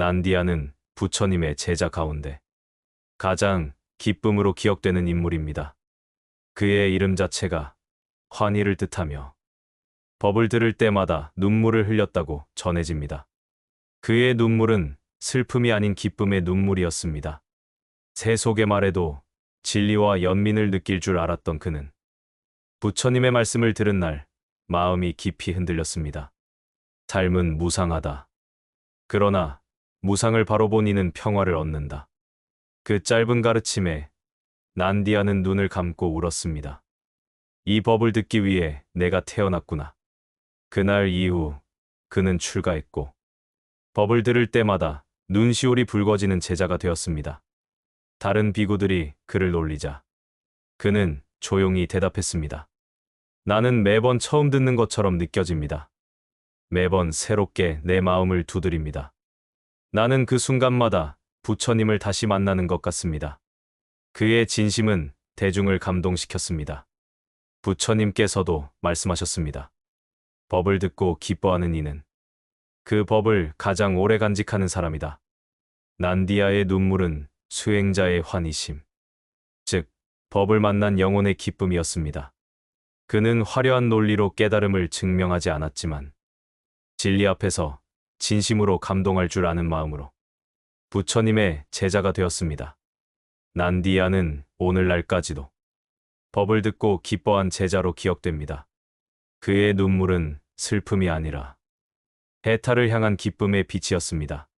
난디아는 부처님의 제자 가운데 가장 기쁨으로 기억되는 인물입니다. 그의 이름 자체가 환희를 뜻하며 법을 들을 때마다 눈물을 흘렸다고 전해집니다. 그의 눈물은 슬픔이 아닌 기쁨의 눈물이었습니다. 새 속의 말에도 진리와 연민을 느낄 줄 알았던 그는 부처님의 말씀을 들은 날 마음이 깊이 흔들렸습니다. 삶은 무상하다. 그러나 무상을 바로 본 이는 평화를 얻는다. 그 짧은 가르침에 난디아는 눈을 감고 울었습니다. 이 법을 듣기 위해 내가 태어났구나. 그날 이후 그는 출가했고 법을 들을 때마다 눈시울이 붉어지는 제자가 되었습니다. 다른 비구들이 그를 놀리자 그는 조용히 대답했습니다. 나는 매번 처음 듣는 것처럼 느껴집니다. 매번 새롭게 내 마음을 두드립니다. 나는 그 순간마다 부처님을 다시 만나는 것 같습니다. 그의 진심은 대중을 감동시켰습니다. 부처님께서도 말씀하셨습니다. 법을 듣고 기뻐하는 이는 그 법을 가장 오래 간직하는 사람이다. 난디아의 눈물은 수행자의 환희심, 즉 법을 만난 영혼의 기쁨이었습니다. 그는 화려한 논리로 깨달음을 증명하지 않았지만 진리 앞에서 진심으로 감동할 줄 아는 마음으로 부처님의 제자가 되었습니다. 난디아는 오늘날까지도 법을 듣고 기뻐한 제자로 기억됩니다. 그의 눈물은 슬픔이 아니라 해탈을 향한 기쁨의 빛이었습니다.